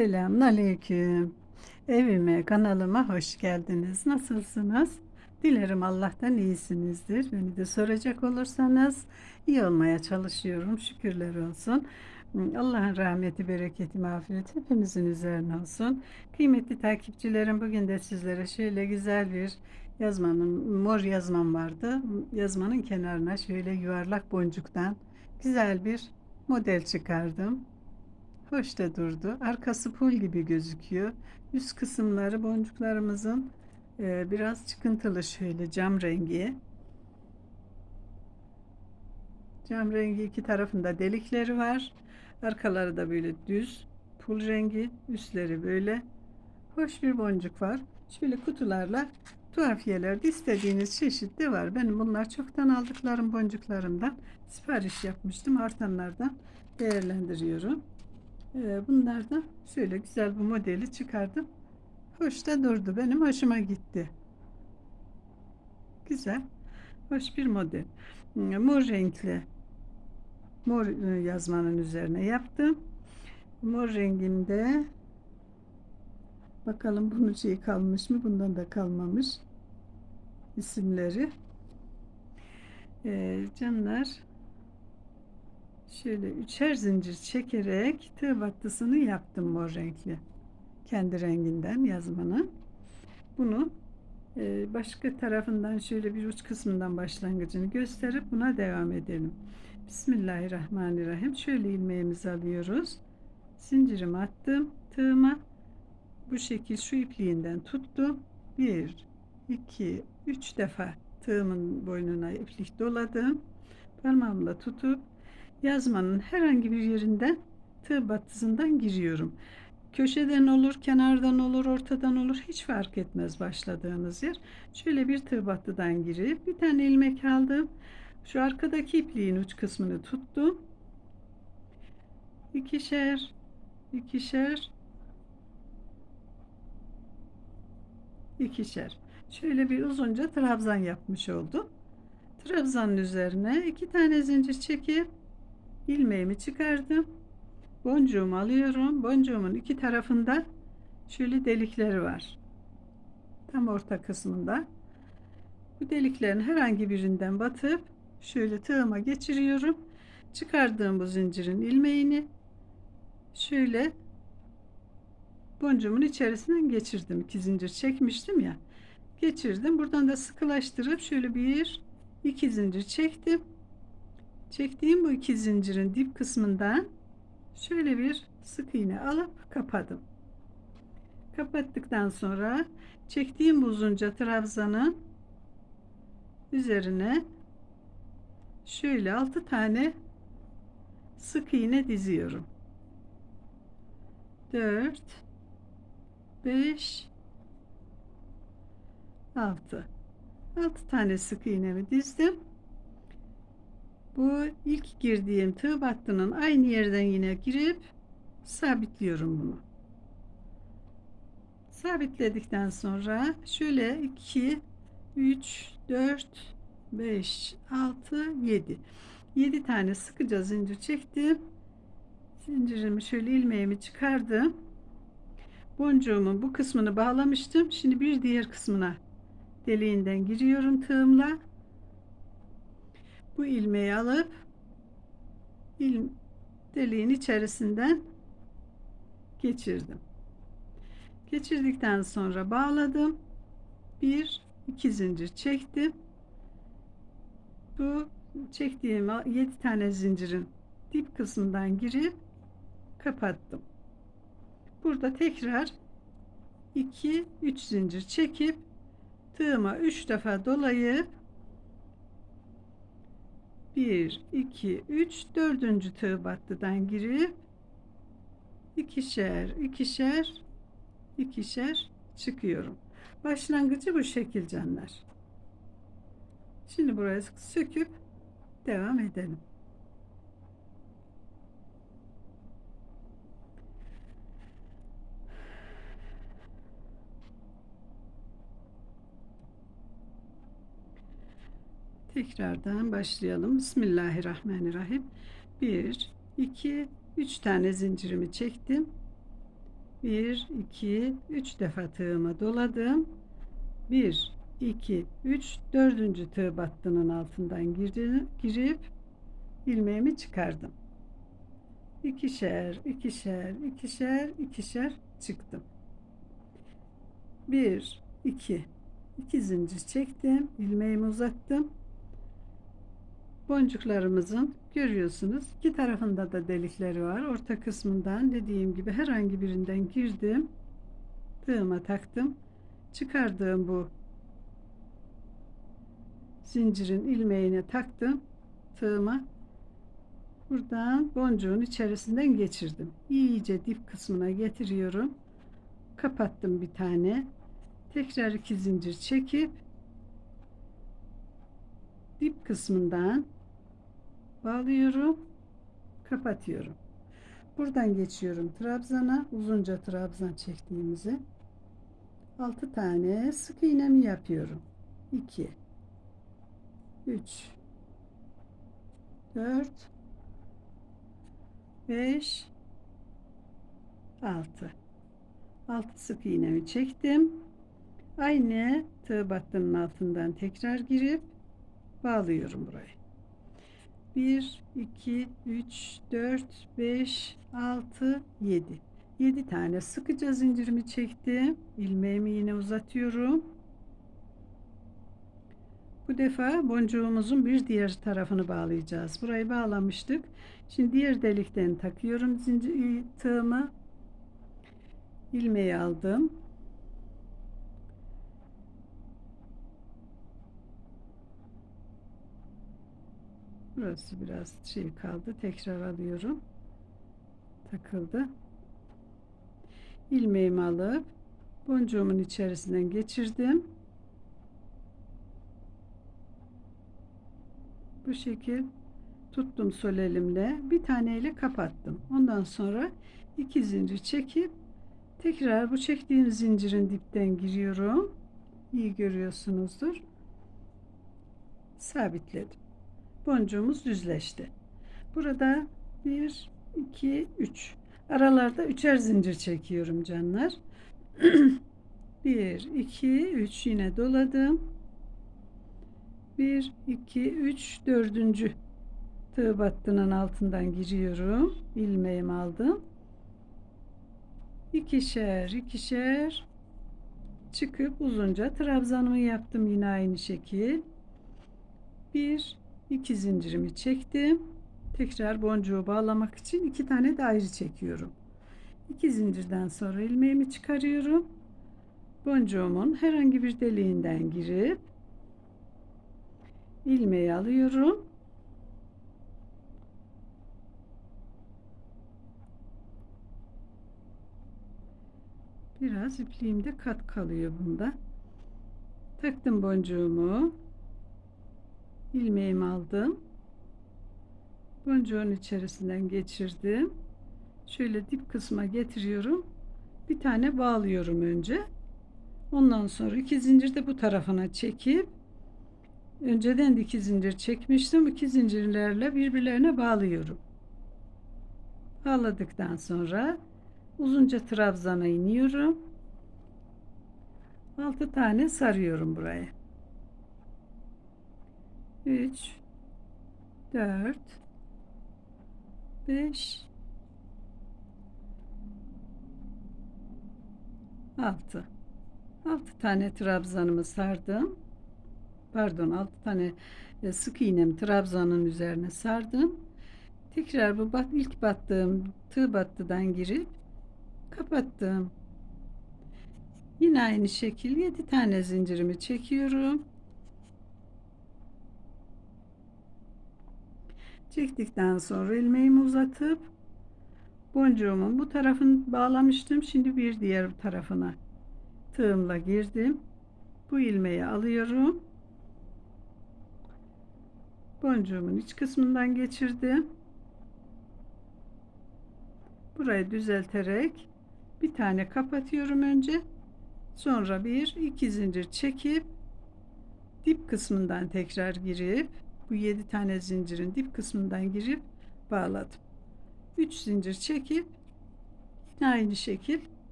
Selamünaleyküm. Evime, kanalıma hoş geldiniz. Nasılsınız? Dilerim Allah'tan iyisinizdir. Beni de soracak olursanız iyi olmaya çalışıyorum. Şükürler olsun. Allah'ın rahmeti, bereketi, mağfireti hepimizin üzerine olsun. Kıymetli takipçilerim bugün de sizlere şöyle güzel bir yazmanın, mor yazmam vardı. Yazmanın kenarına şöyle yuvarlak boncuktan güzel bir model çıkardım. Hoş da durdu. Arkası pul gibi gözüküyor. Üst kısımları boncuklarımızın e, biraz çıkıntılı şöyle cam rengi. Cam rengi iki tarafında delikleri var. Arkaları da böyle düz pul rengi. Üstleri böyle. Hoş bir boncuk var. Şöyle kutularla tuhafiyelerde istediğiniz çeşit de var. Benim bunlar çoktan aldıklarım boncuklarımdan sipariş yapmıştım. Artanlardan değerlendiriyorum. Ee, Bunlardan şöyle güzel bu modeli çıkardım. Hoş da durdu. Benim hoşuma gitti. Güzel. Hoş bir model. Hmm, Mor renkli mor e, yazmanın üzerine yaptım. Mor renginde bakalım bunun şeyi kalmış mı? Bundan da kalmamış. isimleri. Ee, canlar Şöyle üçer zincir çekerek tığ battısını yaptım mor renkli. Kendi renginden yazmanın. Bunu e, başka tarafından şöyle bir uç kısmından başlangıcını gösterip buna devam edelim. Bismillahirrahmanirrahim. Şöyle ilmeğimizi alıyoruz. Zincirimi attım. Tığıma bu şekil şu ipliğinden tuttum. Bir, iki, üç defa tığımın boynuna iplik doladım. Parmağımla tutup yazmanın herhangi bir yerinden tığ battısından giriyorum. Köşeden olur, kenardan olur, ortadan olur hiç fark etmez başladığınız yer. Şöyle bir tığ battıdan girip bir tane ilmek aldım. Şu arkadaki ipliğin uç kısmını tuttum. İkişer, ikişer, ikişer. Şöyle bir uzunca trabzan yapmış oldum. Trabzanın üzerine iki tane zincir çekip ilmeğimi çıkardım. Boncuğumu alıyorum. Boncuğumun iki tarafında şöyle delikleri var. Tam orta kısmında. Bu deliklerin herhangi birinden batıp şöyle tığıma geçiriyorum. Çıkardığım bu zincirin ilmeğini şöyle boncuğumun içerisinden geçirdim. İki zincir çekmiştim ya. Geçirdim. Buradan da sıkılaştırıp şöyle bir iki zincir çektim. Çektiğim bu iki zincirin dip kısmından şöyle bir sık iğne alıp kapadım. Kapattıktan sonra çektiğim bu uzunca trabzanın üzerine şöyle 6 tane sık iğne diziyorum. 4 5 6 6 tane sık iğnemi dizdim. Bu ilk girdiğim tığ battının aynı yerden yine girip sabitliyorum bunu. Sabitledikten sonra şöyle 2 3 4 5 6 7 7 tane sıkıca zincir çektim. Zincirimi şöyle ilmeğimi çıkardım. Boncuğumun bu kısmını bağlamıştım. Şimdi bir diğer kısmına deliğinden giriyorum tığımla bu ilmeği alıp il, deliğin içerisinden geçirdim. Geçirdikten sonra bağladım. Bir, iki zincir çektim. Bu çektiğim 7 tane zincirin dip kısmından girip kapattım. Burada tekrar 2 3 zincir çekip tığıma 3 defa dolayıp 1 2 3 dördüncü tığ battıdan girip ikişer ikişer ikişer çıkıyorum. Başlangıcı bu şekil canlar. Şimdi buraya söküp devam edelim. Tekrardan başlayalım. Bismillahirrahmanirrahim. 1, 2, 3 tane zincirimi çektim. 1 2 3 defa tığıma doladım. 1 2 3 dördüncü tığ battının altından girip ilmeğimi çıkardım. İkişer, ikişer, ikişer, ikişer çıktım. 1 2 2 zincir çektim, ilmeğimi uzattım. Boncuklarımızın görüyorsunuz iki tarafında da delikleri var. Orta kısmından dediğim gibi herhangi birinden girdim. Tığıma taktım. Çıkardığım bu zincirin ilmeğine taktım. Tığıma buradan boncuğun içerisinden geçirdim. İyice dip kısmına getiriyorum. Kapattım bir tane. Tekrar iki zincir çekip dip kısmından bağlıyorum kapatıyorum. Buradan geçiyorum trabzana uzunca trabzan çektiğimizi. 6 tane sık iğnemi yapıyorum. 2 3 4 5 6 6 sık iğnemi çektim. Aynı tığ battının altından tekrar girip bağlıyorum burayı 1, 2, 3, 4, 5, 6, 7. 7 tane sıkıca zincirimi çektim. ilmeğimi yine uzatıyorum. Bu defa boncuğumuzun bir diğer tarafını bağlayacağız. Burayı bağlamıştık. Şimdi diğer delikten takıyorum zincir tığımı. ilmeği aldım. Burası biraz şey kaldı. Tekrar alıyorum. Takıldı. ilmeğimi alıp boncuğumun içerisinden geçirdim. Bu şekil tuttum sol elimle. Bir taneyle kapattım. Ondan sonra iki zincir çekip tekrar bu çektiğim zincirin dipten giriyorum. İyi görüyorsunuzdur. Sabitledim boncuğumuz düzleşti. Burada 1, 2, 3. Aralarda üçer zincir çekiyorum canlar. 1, 2, 3 yine doladım. 1, 2, 3, dördüncü tığ battının altından giriyorum. ilmeğimi aldım. İkişer, ikişer çıkıp uzunca trabzanımı yaptım yine aynı şekil. 1 2 zincirimi çektim. Tekrar boncuğu bağlamak için iki tane de ayrı çekiyorum. 2 zincirden sonra ilmeğimi çıkarıyorum. Boncuğumun herhangi bir deliğinden girip ilmeği alıyorum. Biraz ipliğimde kat kalıyor bunda. Taktım boncuğumu ilmeğimi aldım. Boncuğun içerisinden geçirdim. Şöyle dip kısma getiriyorum. Bir tane bağlıyorum önce. Ondan sonra iki zincir de bu tarafına çekip önceden de iki zincir çekmiştim. İki zincirlerle birbirlerine bağlıyorum. Bağladıktan sonra uzunca trabzana iniyorum. 6 tane sarıyorum buraya. 3 4 5 6 6 tane trabzanımı sardım. Pardon 6 tane e, sık iğnem trabzanın üzerine sardım. Tekrar bu bat, ilk battığım tığ battıdan girip kapattım. Yine aynı şekil 7 tane zincirimi çekiyorum. Çektikten sonra ilmeğimi uzatıp boncuğumun bu tarafını bağlamıştım. Şimdi bir diğer tarafına tığımla girdim. Bu ilmeği alıyorum. Boncuğumun iç kısmından geçirdim. Burayı düzelterek bir tane kapatıyorum önce. Sonra bir iki zincir çekip dip kısmından tekrar girip bu 7 tane zincirin dip kısmından girip bağladım. 3 zincir çekip yine aynı şekil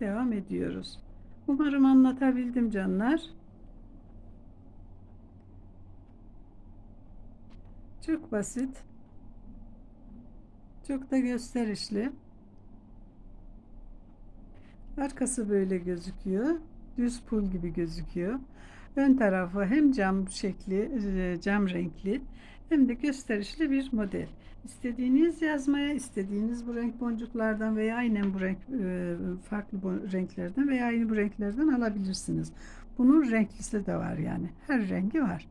devam ediyoruz. Umarım anlatabildim canlar. Çok basit. Çok da gösterişli. Arkası böyle gözüküyor. Düz pul gibi gözüküyor. Ön tarafı hem cam şekli, e, cam renkli hem de gösterişli bir model. İstediğiniz yazmaya, istediğiniz bu renk boncuklardan veya aynen bu renk e, farklı renklerden veya aynı bu renklerden alabilirsiniz. Bunun renklisi de var yani. Her rengi var.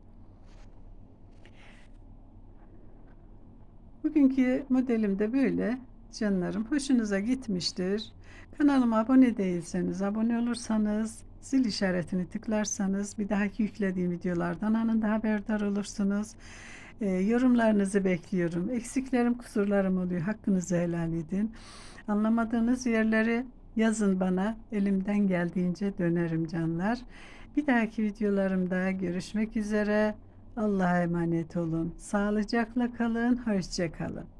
Bugünkü modelim de böyle. Canlarım hoşunuza gitmiştir. Kanalıma abone değilseniz, abone olursanız, zil işaretini tıklarsanız bir dahaki yüklediğim videolardan anında haberdar olursunuz. Ee, yorumlarınızı bekliyorum. Eksiklerim, kusurlarım oluyor. Hakkınızı helal edin. Anlamadığınız yerleri yazın bana. Elimden geldiğince dönerim canlar. Bir dahaki videolarımda görüşmek üzere. Allah'a emanet olun. Sağlıcakla kalın. Hoşça kalın.